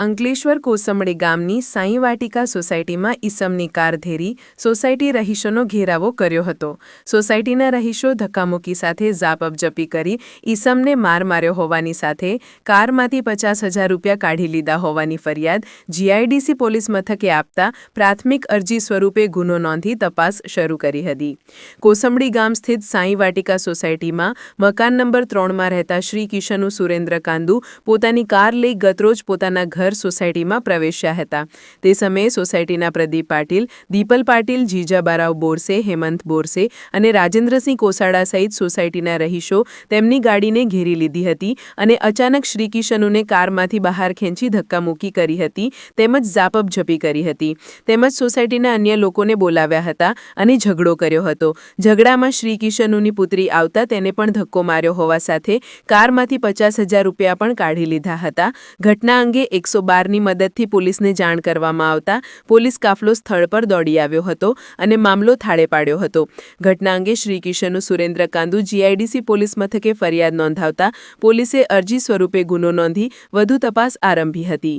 અંકલેશ્વર કોસમડી ગામની સાંઈ વાટિકા સોસાયટીમાં ઈસમની car ધેરી society રહીશોનો ઘેરાવો કર્યો હતો. સોસાયટીના રહીશો ધક્કામુક્કી સાથે ઝાપઅપજપી કરી ઈસમને માર માર્યો હોવાની સાથે કારમાંથી પચાસ હજાર રૂપિયા કાઢી લીધા હોવાની ફરિયાદ જીઆઈડીસી પોલીસ મથકે આપતા પ્રાથમિક અરજી સ્વરૂપે ગુનો નોંધી તપાસ શરૂ કરી હતી. કોસમડી ગામ સ્થિત સાંઈ વાટિકા સોસાયટીમાં મકાન નંબર ત્રણમાં રહેતા શ્રી કિશનુ સુરેન્દ્ર કાંદુ પોતાની કાર લઈ ગતરોજ પોતાના ઘર સોસાયટીમાં પ્રવેશ્યા હતા. તે સમયે સોસાયટીના પ્રદીપ પાટીલ, દીપલ પાટીલ, જીજાબારાવ બોરસે, હેમંત બોરસે અને રાજેન્દ્રસિંહ કોસાડા સહિત સોસાયટીના રહીશો તેમની ગાડીને ઘેરી લીધી હતી અને અચાનક શ્રીકિશનુને કારમાંથી બહાર ખેંચી ધક્કામુક્કી કરી હતી, તેમજ ઝાપઅપઝપી કરી હતી. તેમજ સોસાયટીના અન્ય લોકોને બોલાવ્યા હતા અને ઝઘડો કર્યો હતો. ઝઘડામાં શ્રી કિશનુની પુત્રી આવતા તેને પણ ધક્કો માર્યો હોવા સાથે કારમાંથી પચાસ હજાર રૂપિયા પણ કાઢી લીધા હતા. ઘટના અંગે એકસો બારની મદદથી પોલીસને જાણ કરવામાં આવતા પોલીસ કાફલો સ્થળ પર દોડી આવ્યો હતો અને મામલો થાળે પાડ્યો હતો. ઘટના અંગે શ્રી કિશનુ સુરેન્દ્ર કાંદુ, જીઆઈડીસી પોલીસ મથકે ફરિયાદ નોંધાવતા પોલીસે અરજી સ્વરૂપે ગુનો નોંધી વધુ તપાસ આરંભી હતી.